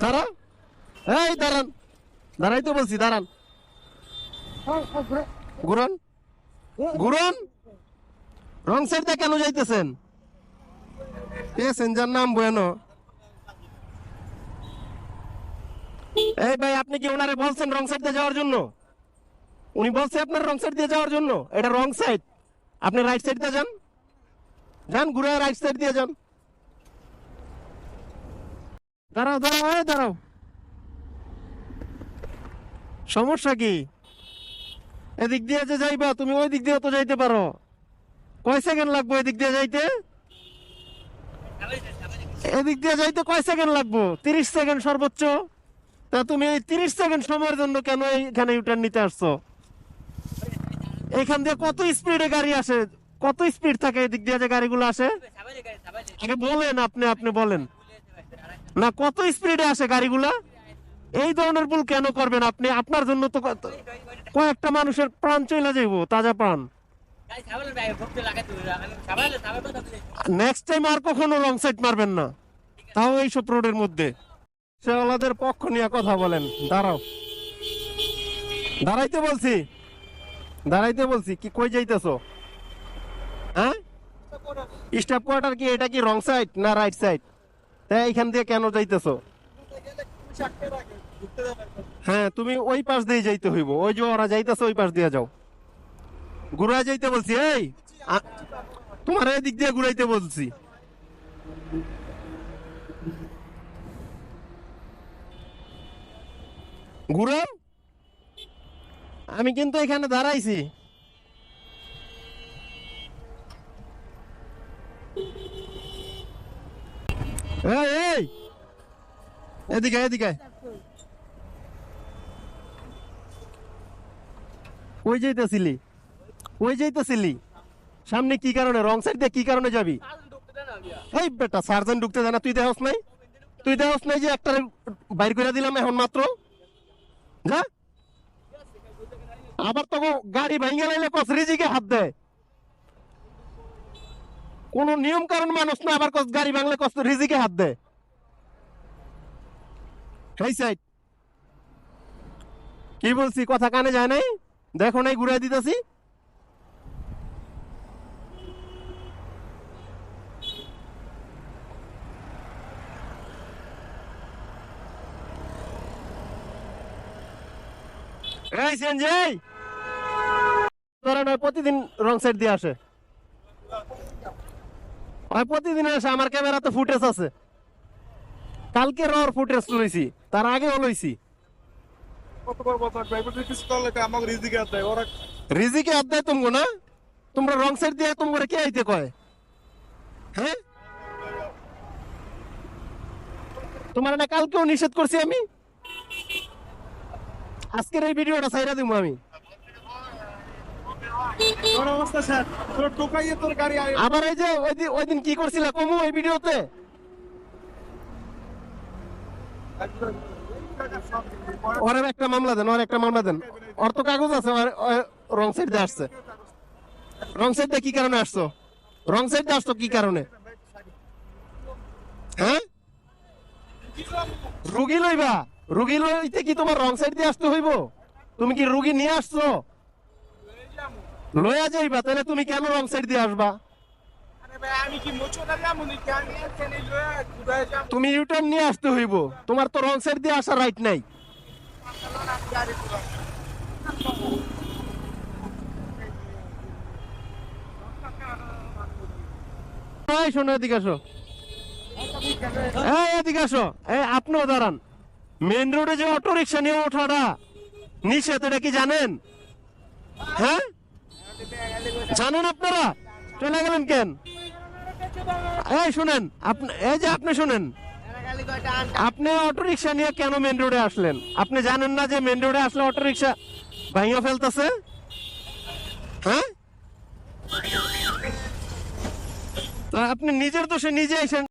দাঁড়া এই, দাঁড়ান। দাঁড়াই তো বলছি, দাঁড়ান। ঘুরান। ঘুরান। রং সাইডটা কেন যাইতেছেন? প্যাসেঞ্জার নাম bueno এই ভাই, আপনি কি ওনারে বলছেন রং সাইড দিয়ে যাওয়ার জন্য? উনি বলছে আপনার রং সাইড দিয়ে যাওয়ার জন্য। এটা রং সাইড। আপনি রাইট সাইড দিয়ে যান। যান, ঘুরে রাইট সাইড দিয়ে যান। দাঁড়াও দাঁড়াও দাঁড়াও। সমস্যা কি? এদিক দিয়ে যে যাইবা, তুমি ওই দিক দিয়ে তো যাইতে পারো। কয় সেকেন্ড লাগবে এদিক দিয়ে যাইতে? এদিক দিয়ে যাইতে কয় সেকেন্ড লাগবো? তিরিশ সেকেন্ড সর্বোচ্চ। তা তুমি এই তিরিশ সেকেন্ড সময়ের জন্য কেন এখানে ইউটার্ন নিতে আসছো? এখান দিয়ে কত স্পিডে গাড়ি আসে? কত স্পিড থাকে এদিক দিয়ে যে গাড়িগুলো আসে? আগে বলেন আপনি আপনি বলেন। না কত স্পিডে আসে গাড়িগুলা? এই ধরনের ভুল কেন করবেন আপনি? আপনার জন্য তো কত- কয়েকটা মানুষের প্রাণ চলে যাইব তাজা প্রাণ। নেক্সট টাইম আর কখনো রং সাইড মারবেন না। তাও এইসব রোডের মধ্যে। সে ওনাদের পক্ষ নিয়ে কথা বলেন। দাঁড়াও। দাঁড়াইতে বলছি। দাঁড়াইতে বলছি। কি কই যাইতেছো? হ্যাঁ? স্টাফ কোয়ার্টার কি? এটা কি রং সাইড না রাইট সাইড তাই এইখান দিয়ে কেন যাইতেছো? হ্যাঁ তুমি ওই পাশ দিয়ে যাইতে হইব। ওই যে ওরা যাইতেছে, ওই পাশ দিয়ে যাও। ঘুরা যাইতে বলছি, এই! তোমার এদিক দিয়ে ঘুরাইতে বলছি। ঘুরো আমি কিন্তু এখানে দাঁড়াইছি। এই এদিকে এদিকে। কই যাইতেছিলি? সামনে কি কারণে? রং সাইড দিয়ে কি কারণে যাবি? এই বেটা সার্জন ঢুকতে জানা তুই দেহস নাই? তুই দেহস নাই যে একটা বাইর করে দিলাম এখন মাত্র? যা। আবার তো গাড়ি ভাঙ্গে লাইলে কস, রিজিকে হাত দেয় কোন নিয়ম কারণ মানুষ না, আবার গাড়ি ভাঙলে কস রিজিকে হাত দেয়। কি বলছি, কথা কানে যায় নাই? দেখো নাই, ঘুরাই দিতেছি। প্রতিদিন রং সাইড দিয়ে আসে। ওই প্রতিদিন আসে আমার ক্যামেরাতে ফুটেজ আছে। কালকে রর ফুটেজ তুলেছি তার আগেও লইছি। রিজিকে আদায় তুমি না? তোমরা রং সাইড দিয়ে তোমরা কে আইতে কয়? হ্যাঁ? তোমার না কালকেও নিষেধ করছি আমি? আজকের এই ভিডিওটা সাইরা দিব আমি তোর অবস্থা স্যার তোর টোকাইয়ে তোর গাড়ি আয় আবার এই যে ওই দিন ওই কি করছিল? কমু, এই ভিডিওতে। ওর একটা মামলা দেন, ওর একটা মামলা দেন। ওর তো কাগজ আছে রং সাইড আসছে। রং সাইড কি কারণে আসছো? রং সাইড আসছো কি কারণে? হ্যাঁ? রুগী লইবা। রুগী লইতে কি তোমার রং সাইড দিয়ে আসতে হইব? তুমি কি রুগী নিয়ে আসছো? লইয়া যাইবা তাহলে তুমি কেন রং সাইড দিয়ে আসবা? লয়ে তুমি ইউটার্ন নিয়ে আসতে হইব তোমার তো রং সাইড দিয়ে আসার রাইট নাই। শোনো এদিকে আসো। এদিকে আসো। এই আপনিও দাঁড়ান। মেন রোডে যে অটো রিক্সা নিয়ে ওঠাটা নিষেধ এটা কি জানেন? হ্যাঁ? জানেন আপনারা? চলে গেলেন কেন? এই শুনেন, আপনি, এই যে আপনি শুনেন, আপনি অটো রিক্সা নিয়ে কেন মেন রোডে আসলেন? আপনি জানেন না যে মেন রোডে আসলে অটো রিক্সা ভাইয়া ফেলতেছে? হ্যাঁ? আপনি নিজের দোষে নিজে এসেন